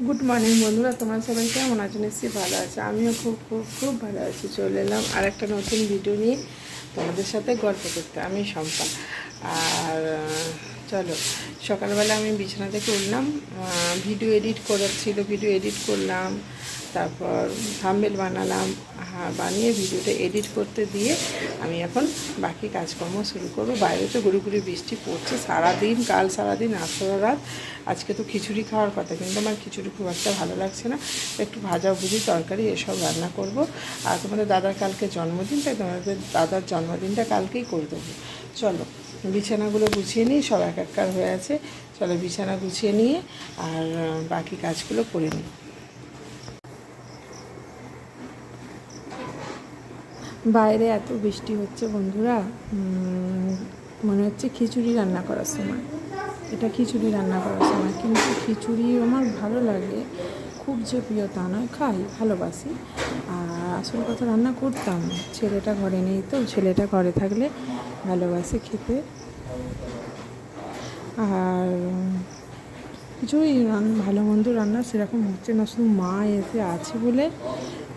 Good morning বন্ধুরা। তোমার সবাই কেমন আছো? নিশ্চয়ই ভালো আছে। আমিও খুব খুব খুব ভালো আছি। চলে এলাম আর একটা নতুন ভিডিও নিয়ে তোমাদের সাথে গল্প করতে। আমি শম্পা আর চলো, সকালবেলা আমি বিছানা থেকে উঠলাম। ভিডিও এডিট করার ছিল ভিডিও এডিট করলাম। তারপর থাম্বেল বানালাম। হ্যাঁ বানিয়ে ভিডিওটা এডিট করতে দিয়ে আমি এখন বাকি কাজকর্ম শুরু করব। বাইরে তো গুড়ি বৃষ্টি পড়ছে সারাদিন, কাল সারাদিন, আজ রাত। আজকে তো খিচুড়ি খাওয়ার কথা, কিন্তু আমার খিচুড়ি খুব একটা ভালো লাগছে না। একটু ভাজা ভুজি, তরকারি, এসব রান্না করব। আর তোমাদের দাদার কালকে জন্মদিন, তাই তোমাদের দাদার জন্মদিনটা কালকেই করে দেবো। চলো, বিছানাগুলো গুছিয়ে নিই, সব এক এককার হয়ে আছে। চলো বিছানা গুছিয়ে নিয়ে আর বাকি কাজগুলো করে নিই। বাইরে এত বৃষ্টি হচ্ছে বন্ধুরা মনে হচ্ছে খিচুড়ি রান্না করার সময়। এটা খিচুড়ি রান্না করার সময়, কিন্তু খিচুড়ি আমার ভালো লাগে। খুব যে প্রিয় তা নয়, খাই, ভালোবাসি। আর আসল কথা, রান্না করতাম। ছেলেটা ঘরে নেই তো, ছেলেটা ঘরে থাকলে ভালোবাসে খেতে। আর কিছুই রান, ভালো মন্দ রান্না সেরকম হচ্ছে না। শুধু মা এসে আছে বলে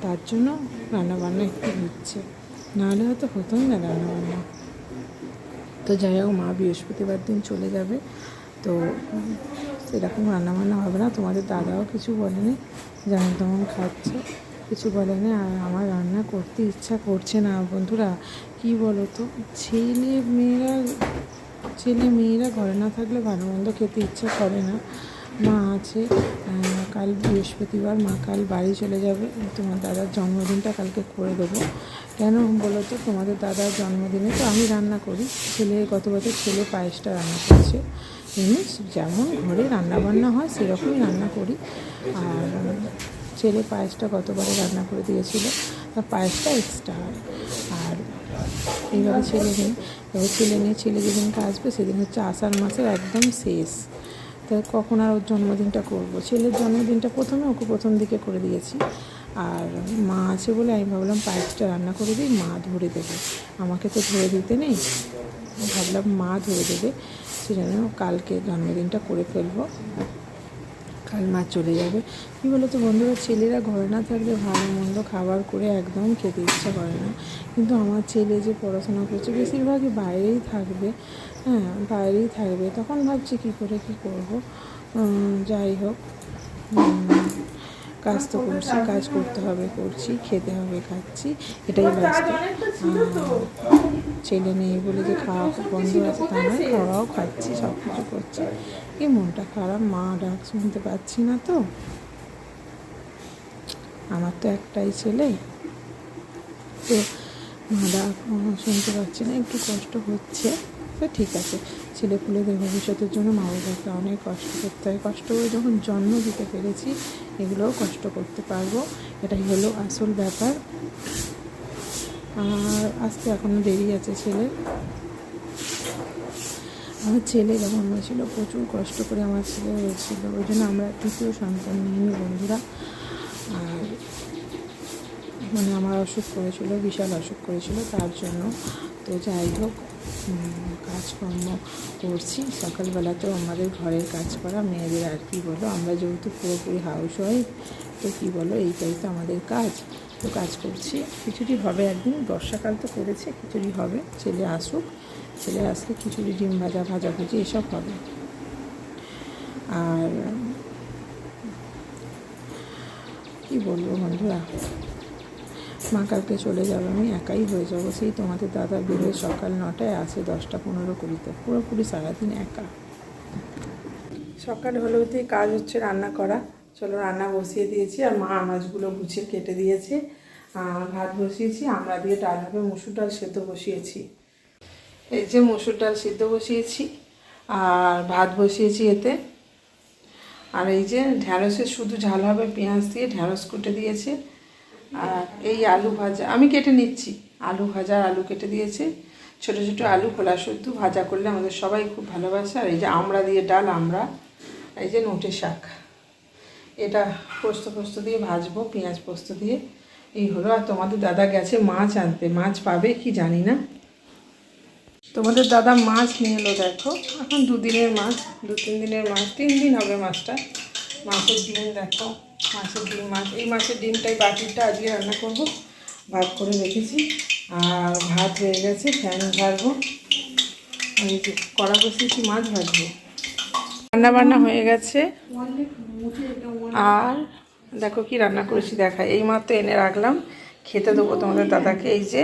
তার জন্য রান্না বান্না একটু হচ্ছে। নাহলে হয়তো হতোই না রান্না বান্না তো যাই হোক, মা বৃহস্পতিবার দিন চলে যাবে। তো সেরকম রান্নাবান্না হবে না। তোমাদের দাদাও কিছু বলেনি, যেমন তেমন খাচ্ছে। কিছু বলেনি, আর আমার রান্না করতে ইচ্ছা করছে না। বন্ধুরা, কি বলো তো ছেলে মেয়েরা ছেলে মেয়েরা ঘরে না থাকলে ভালো মন্দ খেতে ইচ্ছা করে না। মা আছে কাল বৃহস্পতিবার, মা কাল বাড়ি চলে যাবে। তোমার দাদার জন্মদিনটা কালকে করে দেবো। কেন বলো তো? তোমাদের দাদার জন্মদিনে তো আমি রান্না করি। ছেলে গত বছর ছেলে পায়েসটা রান্না করছে। এমনি যেমন ঘরে রান্না বান্না হয়, সেরকমই রান্না করি। আর, ছেলে পায়েসটা গতবারে রান্না করে দিয়েছিল। তার পায়েসটা এক্সট্রা হয়। আর এইভাবে ছেলে নেই এবার ছেলে নিয়ে ছেলে যেদিনকে আসবে, সেদিন হচ্ছে আষাঢ় মাসের একদম শেষ। তা কখন আর ওর জন্মদিনটা করব? ছেলের জন্মদিনটা প্রথমে ওকে প্রথম দিকে করে দিয়েছি। আর মা আছে বলে আমি ভাবলাম পায়েসটা রান্না করে দিই, মা ধরে দেবে। আমাকে তো ধরে দিতে নেই। ভাবলাম মা ধরে দেবে। সেজন্য কালকে জন্মদিনটা করে ফেলব। কাল মা চলে যাবে। কী বলো তো বন্ধুরা, ছেলেরা ঘরে না থাকলে ভালো মন্দ খাবার করে একদম খেতে ইচ্ছা করে না। কিন্তু আমার ছেলে যে পড়াশোনা করছে, বেশিরভাগই বাইরেই থাকবে। হ্যাঁ বাইরেই থাকবে। তখন ভাবছি কী করে কী করব। যাই হোক। কাজ তো করছি কাজ করতে হবে করছি খেতে হবে খাচ্ছি এটাই ব্যস্ত ছেলে নেই বলে যে খাওয়া বন্ধ আছে তা নয় খাওয়াও খাচ্ছি সব কিছু করছি। এই মনটা খারাপ মা ডাক শুনতে পাচ্ছি না তো। আমার তো একটাই ছেলে। তো মা ডাক শুনতে পাচ্ছি না একটু কষ্ট হচ্ছে। তো ঠিক আছে। ছেলে পুলেদের ভবিষ্যতের জন্য মা বাবাকে অনেক কষ্ট করতে হয়। কষ্ট করে যখন জন্ম দিতে পেরেছি, এগুলোও কষ্ট করতে পারব। এটাই হলো আসল ব্যাপার। আর আসতে এখনও দেরি আছে ছেলের। আমার ছেলে যখন হয়েছিল, প্রচুর কষ্ট করে আমার ছেলে হয়েছিল। ওই জন্য আমরা তৃতীয় সন্তান নিইনি বন্ধুরা। আর মানে আমার অসুখ করেছিল, বিশাল অসুখ করেছিল তার জন্য। তো যাই হোক কাজকর্ম করছি। সকালবেলা তো আমাদের ঘরের কাজ করা মেয়েদের আর কি বলো? আমরা যেহেতু পুরোপুরি হাউস ওয়াইফ তো কী বলো? এইটাই তো আমাদের কাজ। তো কাজ করছি। খিচুড়ি হবে একদিন, বর্ষাকাল তো করেছে, খিচুড়ি হবে, ছেলে আসুক। ছেলে আসলে খিচুড়ি, ডিম ভাজা, ভাজাভুজি, এসব হবে। আর কি বলব বন্ধুরা? মা কালকে চলে যাবে? আমি একাই হয়ে যাব। সেই তোমাদের দাদা বেরোয় সকাল নটায় আসে দশটা পনেরো কুড়িতে। পুরোপুরি সারাদিন একা। সকাল হলে হতেই কাজ হচ্ছে রান্না করা। চলো রান্না বসিয়ে দিয়েছি আর মা আনাজগুলো গুছিয়ে কেটে দিয়েছে। ভাত বসিয়েছি, আমরা দিয়ে ডাল হবে, মুসুর ডাল সেদ্ধ বসিয়েছি। এই যে মুসুর ডাল সিদ্ধ বসিয়েছি আর ভাত বসিয়েছি এতে। আর এই যে ঢ্যাঁড়সের শুধু ঝাল হবে পেঁয়াজ দিয়ে, ঢ্যাঁড়স কুটে দিয়েছে। আর এই আলু ভাজা, আমি কেটে নিচ্ছি। আলু ভাজা, আলু কেটে দিয়েছে। ছোট ছোট আলু খোলা শুদ্ধ ভাজা করলে আমাদের সবাই খুব ভালোবাসে। আর এই যে আমড়া দিয়ে ডাল, আমরা এই যে নোটে শাক। এটা পোস্ত পোস্ত দিয়ে ভাজবো, পেঁয়াজ পোস্ত দিয়ে। এই হলো। আর তোমাদের দাদা গেছে মাছ আনতে। মাছ পাবে কি জানি না। তোমাদের দাদা মাছ নিয়ে এলো, দেখো। এখন দুদিনের মাছ দু তিন দিনের মাছ, তিন দিন হবে মাছটা। মাছের ডিম, দেখো। মাছের ডিম মাছ এই মাছের ডিমটাই বাটিটা আজকে রান্না করব। ভাত করে রেখেছি। আর ভাত হয়ে গেছে, ফ্যান যে কড়া বসিয়েছি, মাছ ভাজবো। রান্না বান্না হয়ে গেছে। আর দেখো কি রান্না করেছি, দেখাই। এই মাত্র এনে রাখলাম। খেতে দেবো তোমাদের দাদাকে। এই যে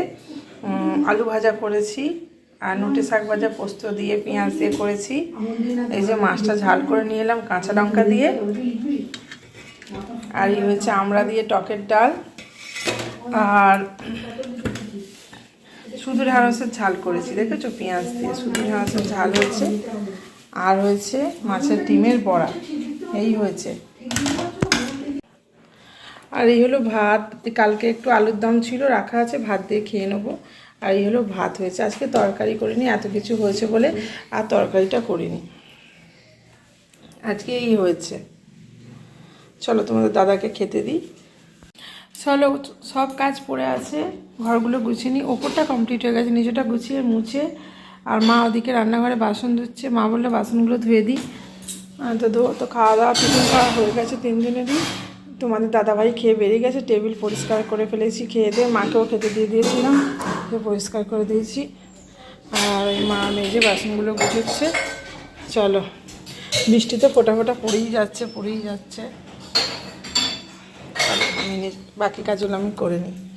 আলু ভাজা করেছি। আর নোটে শাক ভাজা, পোস্ত দিয়ে, পেঁয়াজ দিয়ে করেছি। এই যে মাছটা ঝাল করে নিয়ে এলাম, কাঁচা লঙ্কা দিয়ে। আর এই হয়েছে আমড়া দিয়ে টকের ডাল আর শুধু ঢ্যাঁড়সের ঝাল করেছি। দেখেছ? পেঁয়াজ দিয়ে শুধু ঢ্যাঁড়সের ঝাল হয়েছে আর হয়েছে মাছের ডিমের বড়া। এই হয়েছে। আর এই হলো ভাত। কালকে একটু আলুর দম ছিল, রাখা আছে, ভাত দিয়ে খেয়ে নেব। আর এই হলো ভাত হয়েছে। আজকে তরকারি করিনি, এত কিছু হয়েছে বলে আর তরকারিটা করিনি। আজকে এই হয়েছে। চলো তোমাদের দাদাকে খেতে দিই। চলো, সব কাজ পড়ে আছে, ঘরগুলো গুছিয়ে নিই। ওপরটা কমপ্লিট হয়ে গেছে নিচেটা গুছিয়ে মুছে। আর মা ওদিকে রান্নাঘরে বাসন ধুচ্ছে। মা বলল, বাসনগুলো ধুয়ে দিই। তো তো খাওয়া দাওয়া, টিফিন খাওয়া হয়ে গেছে তিনজনেরই। তোমাদের দাদাভাই খেয়ে বেরিয়ে গেছে, টেবিল পরিষ্কার করে ফেলেছি খেয়ে দিয়ে। মাকেও খেতে দিয়ে দিয়েছিলাম পরিষ্কার করে দিয়েছি। আর মা মেজে বাসনগুলো গুছোচ্ছে। চলো, বৃষ্টিতে ফোটা ফোটা পড়েই যাচ্ছে পড়েই যাচ্ছে। নি- বাকি কাজগুলো আমি করে নিই।